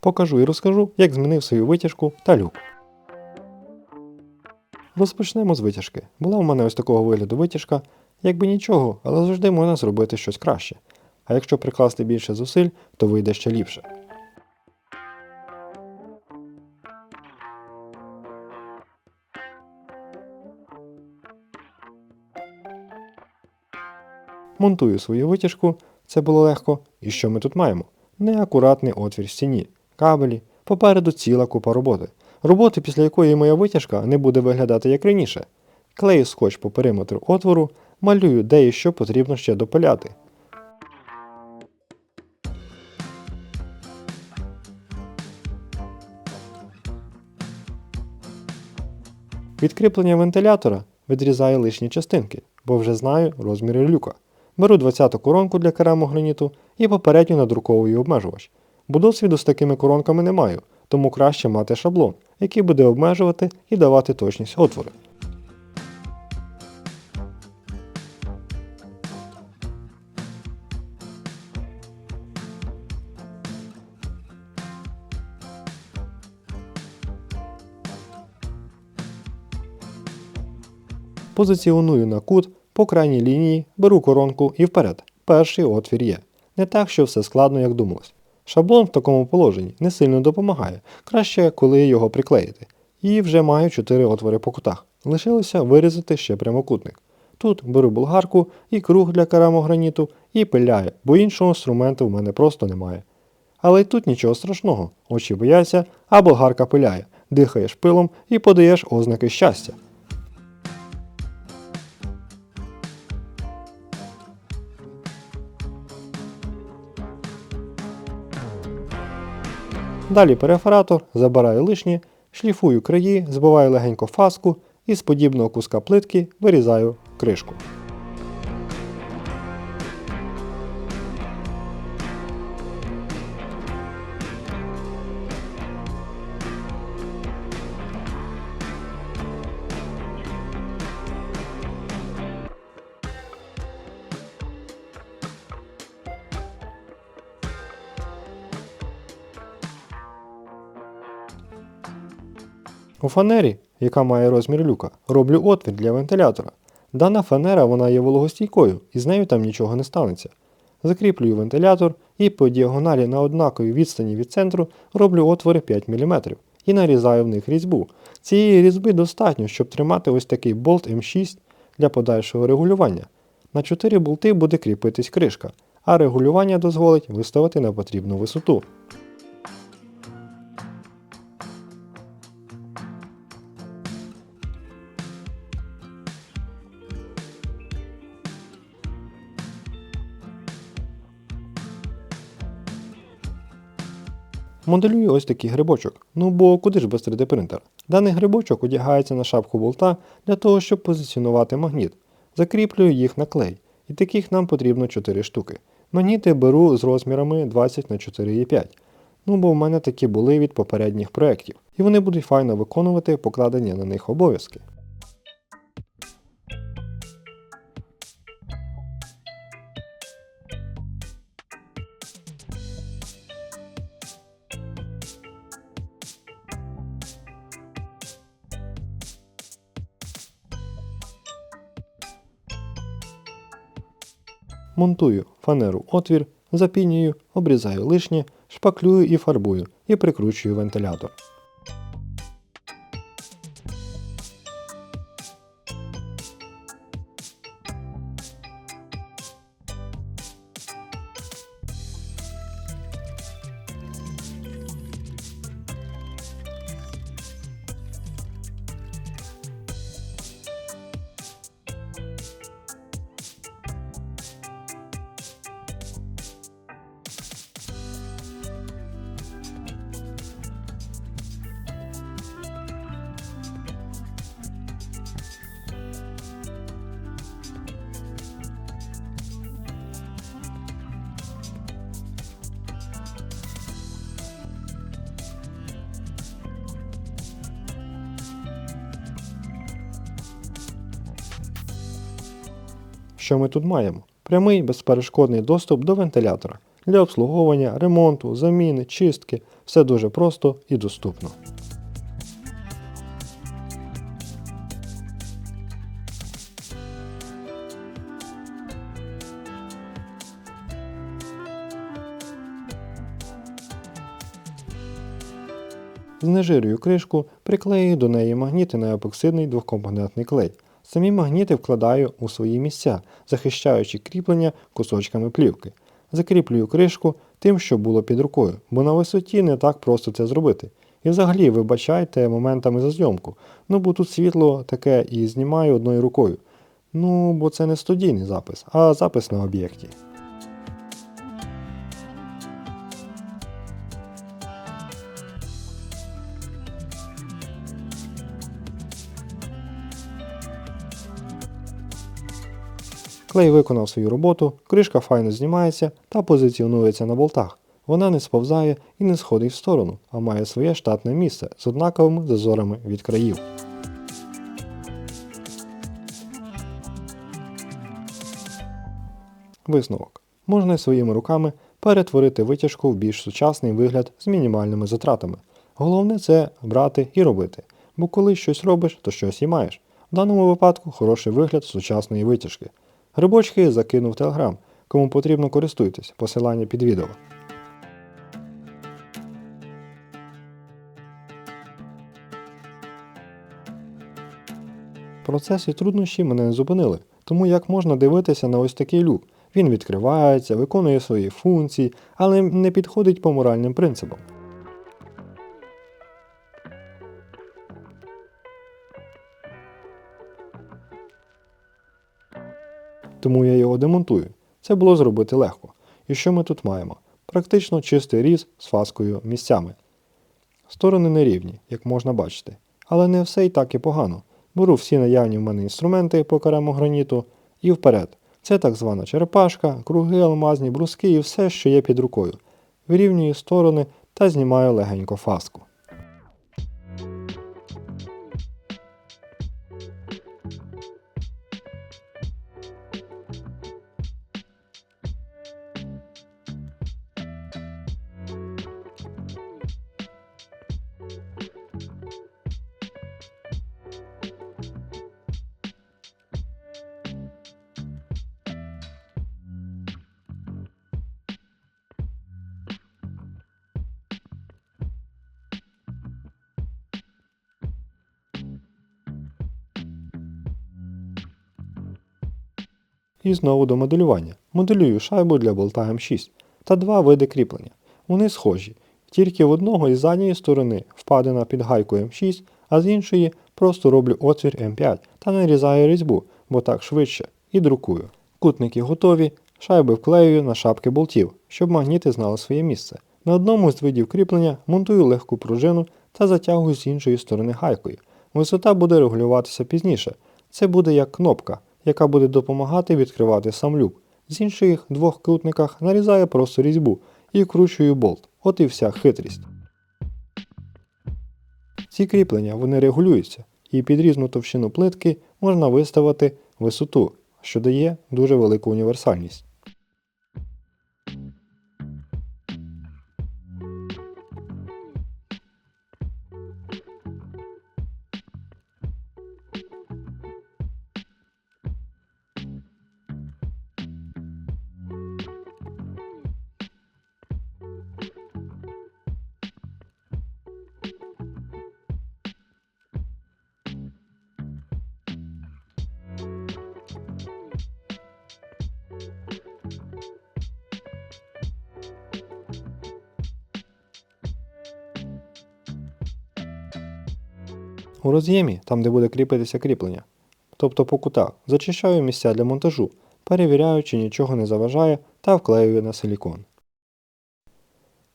покажу і розкажу, як змінив свою витяжку та люк. Розпочнемо з витяжки. Була в мене ось такого вигляду витяжка, якби нічого, але завжди можна зробити щось краще. А якщо прикласти більше зусиль, то вийде ще ліпше. Монтую свою витяжку, це було легко. І що ми тут маємо? Неакуратний отвір в стіні, кабелі, попереду ціла купа роботи. Роботи, після якої моя витяжка не буде виглядати як раніше. Клею скотч по периметру отвору, малюю, де і що потрібно ще допиляти. Від кріплення вентилятора відрізаю лишні частинки, бо вже знаю розміри люка. Беру 20-ту коронку для керамограніту і попередньо надруковую обмежувач. Бо досвіду з такими коронками не маю, тому краще мати шаблон, який буде обмежувати і давати точність отвори. Позиціоную на кут, по крайній лінії, беру коронку і вперед. Перший отвір є. Не так, що все складно, як думалось. Шаблон в такому положенні не сильно допомагає, краще, коли його приклеїти. І вже маю 4 отвори по кутах. Лишилося вирізати ще прямокутник. Тут беру болгарку і круг для керамограніту і пиляю, бо іншого інструменту в мене просто немає. Але й тут нічого страшного. Очі бояться, а болгарка пиляє, дихаєш пилом і подаєш ознаки щастя. Далі перефоратор, забираю лишнє, шліфую краї, збиваю легенько фаску і з подібного куска плитки вирізаю кришку. У фанері, яка має розмір люка, роблю отвір для вентилятора. Дана фанера вона є вологостійкою і з нею там нічого не станеться. Закріплюю вентилятор і по діагоналі на однаковій відстані від центру роблю отвори 5 мм і нарізаю в них різьбу. Цієї різьби достатньо, щоб тримати ось такий болт М6 для подальшого регулювання. На 4 болти буде кріпитись кришка, а регулювання дозволить виставити на потрібну висоту. Моделюю ось такий грибочок. Ну бо куди ж без 3D принтера? Даний грибочок одягається на шапку болта для того, щоб позиціонувати магніт. Закріплюю їх на клей. І таких нам потрібно 4 штуки. Магніти беру з розмірами 20 на 4,5. Ну бо в мене такі були від попередніх проєктів. І вони будуть файно виконувати покладені на них обов'язки. Монтую фанеру отвір, запінюю, обрізаю лишнє, шпаклюю і фарбую і прикручую вентилятор. Що ми тут маємо? Прямий безперешкодний доступ до вентилятора. для обслуговування, ремонту, заміни, чистки. Все дуже просто і доступно. Знежирюю кришку, приклею до неї магніти на епоксидний двокомпонентний клей. Самі магніти вкладаю у свої місця, захищаючи кріплення кусочками плівки. Закріплюю кришку тим, що було під рукою, бо на висоті не так просто це зробити. І взагалі вибачайте моментами за зйомку. Ну бо тут світло таке і знімаю одною рукою. Ну, бо це не студійний запис, а запис на об'єкті. Клей виконав свою роботу, кришка файно знімається та позиціонується на болтах. Вона не сповзає і не сходить в сторону, а має своє штатне місце з однаковими зазорами від країв. Висновок. Можна своїми руками перетворити витяжку в більш сучасний вигляд з мінімальними затратами. Головне це брати і робити, бо коли щось робиш, то щось і маєш. В даному випадку хороший вигляд сучасної витяжки. Грибочки закинув телеграм. Кому потрібно користуйтесь, посилання під відео. Процес і труднощі мене не зупинили, тому як можна дивитися на ось такий люк. Він відкривається, виконує свої функції, але не підходить по моральним принципам. Тому я його демонтую. Це було зробити легко. І що ми тут маємо? Практично чистий різ з фаскою місцями. Сторони нерівні, як можна бачити. Але не все й так і погано. Беру всі наявні в мене інструменти по керамограніту і вперед. Це так звана черепашка, круги, алмазні бруски і все, що є під рукою. Вирівнюю сторони та знімаю легенько фаску. І знову до моделювання. Моделюю шайбу для болта М6 та два види кріплення. Вони схожі, тільки в одного із задньої сторони впадина під гайку М6, а з іншої просто роблю отвір М5 та нарізаю різьбу, бо так швидше, і друкую. Кутники готові, шайби вклеюю на шапки болтів, щоб магніти знали своє місце. На одному з видів кріплення монтую легку пружину та затягую з іншої сторони гайкою. Висота буде регулюватися пізніше. Це буде як кнопка, яка буде допомагати відкривати сам люк. З інших двох кутниках нарізає просто різьбу і вкручує болт. От і вся хитрість. Ці кріплення вони регулюються, і під різну товщину плитки можна виставити висоту, що дає дуже велику універсальність. У роз'ємі, там де буде кріпитися кріплення, тобто по кутах, зачищаю місця для монтажу, перевіряю, чи нічого не заважає та вклеюю на силікон.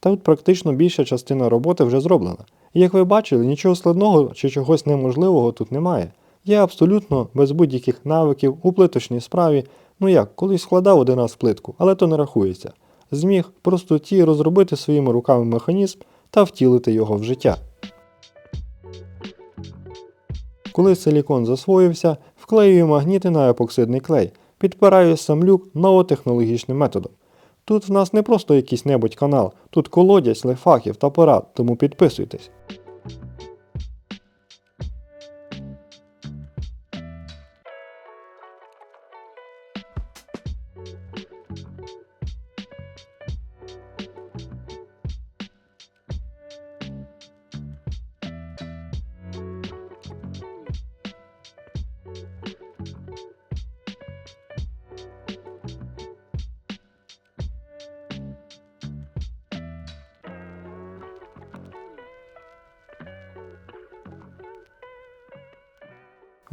Та тут практично більша частина роботи вже зроблена. І як ви бачили, нічого складного чи чогось неможливого тут немає. Я абсолютно без будь-яких навиків у плиточній справі, ну як, колись складав один раз плитку, але то не рахується. Зміг в простоті розробити своїми руками механізм та втілити його в життя. Коли силікон засвоївся, вклеюю магніти на епоксидний клей, підпираю сам люк новотехнологічним методом. Тут в нас не просто якийсь небудь канал, тут колодязь лайфхаків та порад, тому підписуйтесь.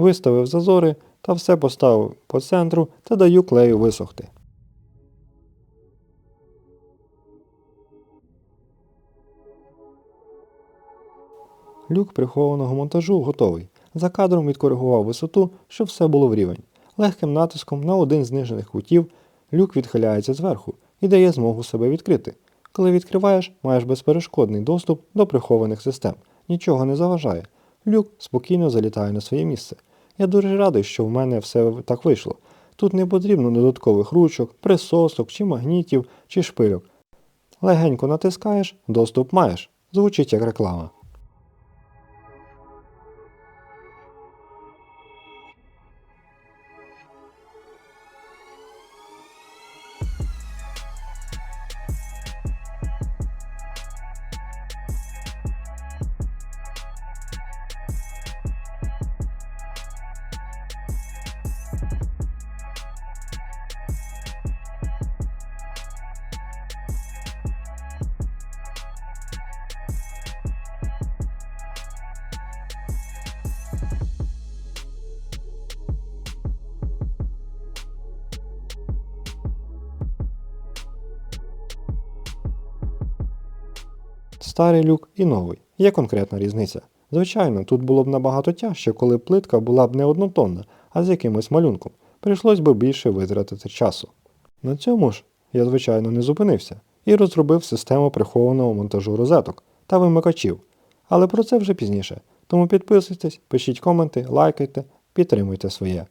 Виставив зазори та все поставив по центру та даю клею висохти. Люк прихованого монтажу готовий. За кадром відкоригував висоту, щоб все було в рівень. Легким натиском на один з знижених кутів люк відхиляється зверху і дає змогу себе відкрити. Коли відкриваєш, маєш безперешкодний доступ до прихованих систем. Нічого не заважає. Люк спокійно залітає на своє місце. Я дуже радий, що в мене все так вийшло. Тут не потрібно додаткових ручок, присосок, чи магнітів, чи шпильок. Легенько натискаєш, доступ маєш. Звучить як реклама. Старий люк і новий. Є конкретна різниця. Звичайно, тут було б набагато тяжче, коли плитка була б не однотонна, а з якимось малюнком. Прийшлось би більше витратити часу. На цьому ж я, звичайно, не зупинився і розробив систему прихованого монтажу розеток та вимикачів. Але про це вже пізніше. Тому підписуйтесь, пишіть коменти, лайкайте, підтримуйте своє.